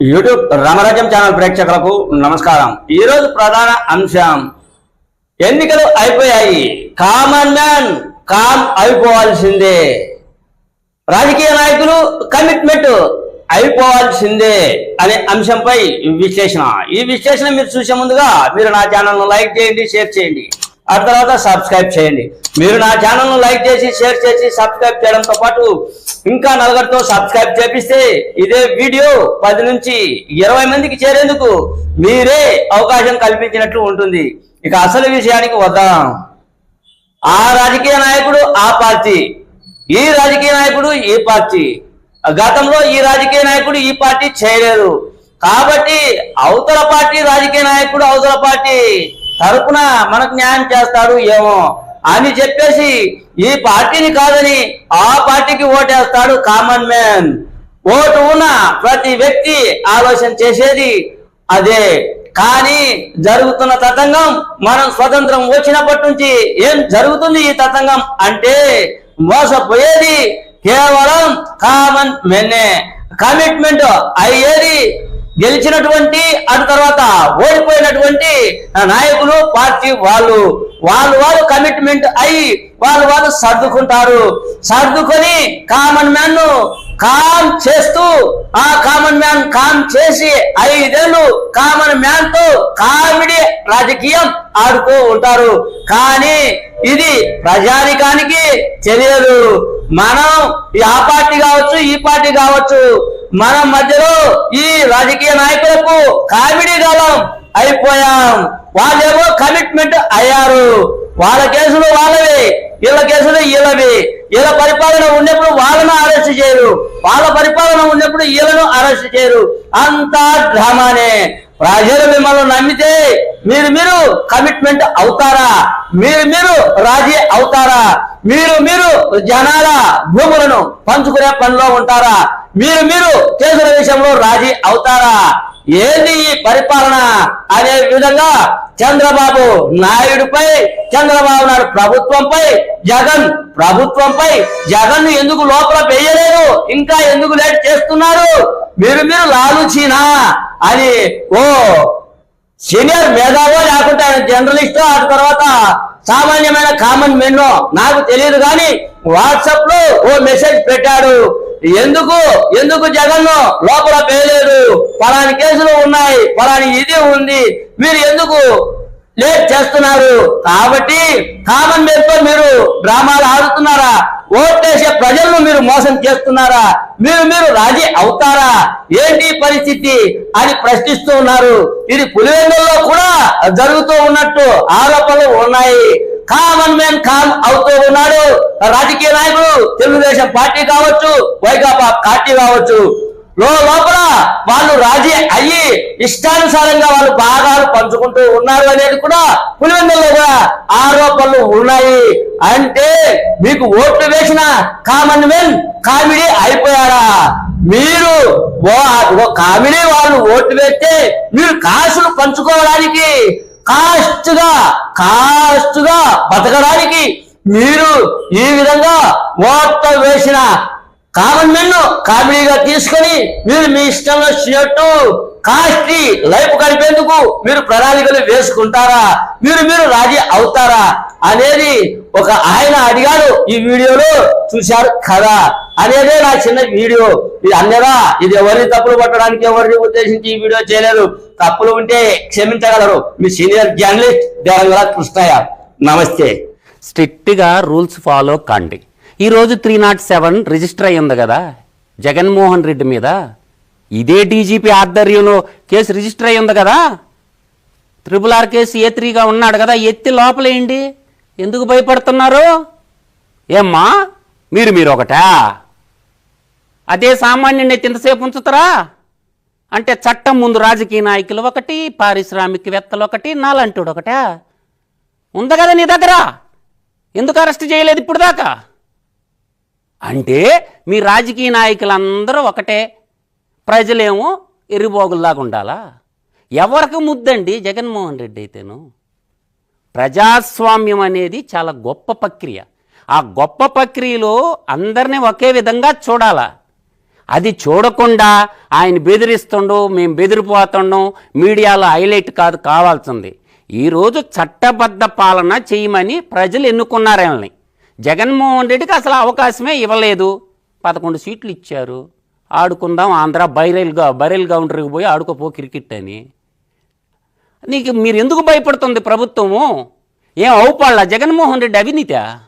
YouTube రామరాజ్యం channel ప్రేక్షకులకు నమస్కారం. ఈ రోజు ప్రధాన అంశం ఎన్నికలు అయిపోయాయి. కామన్ మ్యాన్ కామ్ అయిపోవాల్సిందే. రాజకీయ నాయకులు కమిట్మెంట్ అయిపోవాల్సిందే అనే అంశంపై విశ్లేషణ. ఈ విశ్లేషణ మీరు చూసే ముందుగా మీరు నా ఛానల్ను లైక్ చేయండి షేర్ చేయండి. ఆ తర్వాత సబ్స్క్రైబ్ చేయండి. మీరు నా ఛానల్ను లైక్ చేసి షేర్ చేసి సబ్స్క్రైబ్ చేయడంతో పాటు ఇంకా నలుగురితో సబ్స్క్రైబ్ చేపిస్తే ఇదే వీడియో పది నుంచి ఇరవై మందికి చేరేందుకు మీరే అవకాశం కల్పించినట్లు ఉంటుంది. ఇక అసలు విషయానికి వద్దాం. ఆ రాజకీయ నాయకుడు ఆ పార్టీ ఈ రాజకీయ నాయకుడు ఈ పార్టీ. గతంలో ఈ రాజకీయ నాయకుడు ఈ పార్టీ చేయలేదు. కాబట్టి అవతల పార్టీ రాజకీయ నాయకుడు అవతల పార్టీ తరపున మనకు న్యాయం చేస్తాడు ఏమో అని చెప్పేసి ఈ పార్టీని కాదని ఆ పార్టీకి ఓటేస్తాడు కామన్ మ్యాన్ ఓటు ఉన్న ప్రతి వ్యక్తి ఆలోచన చేసేది అదే. కానీ జరుగుతున్న తతంగం మనం స్వతంత్రం వచ్చినప్పటి నుంచి ఏం జరుగుతుంది ఈ తతంగం అంటే మోసపోయేది కేవలం కామన్ మెన్నే కమిట్మెంట్ అయ్యేది గెలిచినటువంటి అటు తర్వాత ఓడిపోయినటువంటి నాయకులు పార్టీ వాళ్ళు. వాళ్ళు వాళ్ళు కమిట్మెంట్ అయి వాళ్ళు వాళ్ళు సర్దుకుంటారు. సర్దుకొని కామన్ మ్యాన్ను కామ్ చేస్తూ ఆ కామన్ మ్యాన్ కామ్ చేసి ఐదేళ్ళు కామన్ మ్యాన్తో కామెడీ రాజకీయం ఆడుతూ ఉంటారు. కానీ ఇది ప్రజానికానికి తెలియదు. మనం ఆ పార్టీ కావచ్చు ఈ పార్టీ కావచ్చు మన మధ్యలో ఈ రాజకీయ నాయకులకు కామెడీ కాలం అయిపోయాం. వాళ్ళేమో కమిట్మెంట్ అయ్యారు. వాళ్ళ కేసులు వాళ్ళవి వీళ్ళ కేసులు వీళ్ళవి. వీళ్ళ పరిపాలన ఉన్నప్పుడు వాళ్ళను అరెస్ట్ చేయరు. వాళ్ళ పరిపాలన ఉన్నప్పుడు వీళ్ళను అరెస్ట్ చేయరు. అంతా డ్రామానే. ప్రజలు మిమ్మల్ని నమ్మితే మీరు మీరు కమిట్మెంట్ అవుతారా? మీరు మీరు రాజీ అవుతారా? మీరు మీరు జనాల భూములను పంచుకునే పనిలో ఉంటారా? మీరు మీరు కేసుల విషయంలో రాజీ అవుతారా? ఏంది ఈ పరిపాలన? అనే విధంగా చంద్రబాబు నాయుడుపై చంద్రబాబు నాయుడు ప్రభుత్వంపై జగన్ ప్రభుత్వంపై జగన్ ఎందుకు లోపల వేయలేదు? ఇంకా ఎందుకు లేట్ చేస్తున్నారు? మీరు మీరు లాలుచీనా? అని ఓ సీనియర్ మేధావో లేకుంటే ఆయన జర్నలిస్ట్ ఆ తర్వాత సామాన్యమైన కామన్ మెన్నో నాకు తెలియదు కానీ వాట్సాప్లో ఓ మెసేజ్ పెట్టాడు. ఎందుకు? ఎందుకు జగన్ లోపల పేలేడు పలాని కేసులు ఉన్నాయి. పలాని ఇది ఉంది. మీరు ఎందుకు లేట్ చేస్తున్నారు? కాబట్టి కామన్తో మీరు డ్రామాలు ఆడుతున్నారా? ఓటేసే ప్రజలను మీరు మోసం చేస్తున్నారా? మీరు మీరు రాజీ అవుతారా? ఏంటి పరిస్థితి? అని ప్రశ్నిస్తూ ఉన్నారు. ఇది పులివెందుల్లో కూడా జరుగుతూ ఉన్నట్టు ఆరోపణలు ఉన్నాయి. కామన్ మ్యాన్ కామ్ అవుతూ ఉన్నాడు. రాజకీయ నాయకుడు తెలుగుదేశం పార్టీ కావచ్చు వైకాపా పార్టీ కావచ్చు. లో లోపల వాళ్ళు రాజీ అయ్యి ఇష్టానుసారంగా వాళ్ళు భాగాలు పంచుకుంటూ ఉన్నారు అనేది కూడా పులివెందులో కూడా ఆరోపణలు ఉన్నాయి. అంటే మీకు ఓట్లు వేసిన కామన్ మెన్ కామెడీ అయిపోయారా మీరు ఓ కామెడీ వాళ్ళు ఓట్లు వేస్తే మీరు కాసులు పంచుకోవడానికి కాస్ట్గా కాస్ట్గా బతకడానికి మీరు ఈ విధంగా ఓట్లు వేసిన కామన్ మెన్ను కామెడీగా తీసుకొని మీరు మీ ఇష్టం వచ్చినట్టు కాస్ట్లీ లైఫ్ గడిపేందుకు మీరు ప్రణాళికలు వేసుకుంటారా? మీరు మీరు రాజీ అవుతారా? అనేది ఒక ఆయన అడిగాడు ఈ వీడియోలో చూశారు కదా. అనేదే నా చిన్న వీడియో. ఇది అన్నదా? ఇది ఎవరిని తప్పులు పట్టడానికి ఎవరిని ఉద్దేశించి ఈ వీడియో చేయలేదు? తప్పులు ఉంటే క్షమించగలరు. మీ సీనియర్ జర్నలిస్ట్ దేవంగల కృష్ణయ్య. నమస్తే. స్ట్రిక్ట్గా రూల్స్ ఫాలో కండి. ఈరోజు త్రీ నాట్ సెవెన్ రిజిస్టర్ అయ్యింది కదా? జగన్మోహన్ రెడ్డి మీద? ఇదే డీజీపీ ఆధ్వర్యంలో కేసు రిజిస్టర్ అయ్యింది కదా? త్రిపుల్ ఆర్ కేసు ఏ త్రీగా ఉన్నాడు కదా? ఎత్తి లోపలేయండి ఎందుకు భయపడుతున్నారు? ఏమ్మా? మీరు మీరు ఒకటా అదే సామాన్యుని ఎత్తి ఇంతసేపు ఉంచుతారా? అంటే చట్టం ముందు రాజకీయ నాయకులు ఒకటి పారిశ్రామికవేత్తలు ఒకటి నాలంటుడు ఒకటా ఉంది కదా నీ దగ్గర? ఎందుకు అరెస్ట్ చేయలేదు ఇప్పుడు దాకా? అంటే మీ రాజకీయ నాయకులందరూ ఒకటే. ప్రజలేమో ఎరిబోగుల్లాగా ఉండాలా ఎవరికి ముద్దండి జగన్మోహన్ రెడ్డి అయితేను? ప్రజాస్వామ్యం అనేది చాలా గొప్ప ప్రక్రియ. ఆ గొప్ప ప్రక్రియలో అందరినీ ఒకే విధంగా చూడాలా? అది చూడకుండా ఆయన బెదిరిస్తుండు మేము బెదిరిపోతుండం మీడియాలో హైలైట్ కాదు కావాల్సింది. ఈరోజు చట్టబద్ధ పాలన చేయమని ప్రజలు ఎన్నుకున్నారు ఆయనని జగన్మోహన్ రెడ్డికి అసలు అవకాశమే ఇవ్వలేదు. పదకొండు సీట్లు ఇచ్చారు. ఆడుకుందాం ఆంధ్ర బైరల్గా బైరల్ గౌండర్కి పోయి ఆడుకోపో క్రికెట్ అని. నీకు మీరు ఎందుకు భయపడుతుంది ప్రభుత్వము? ఏం అవుపాళ్ళ జగన్మోహన్ రెడ్డి అవినీతా?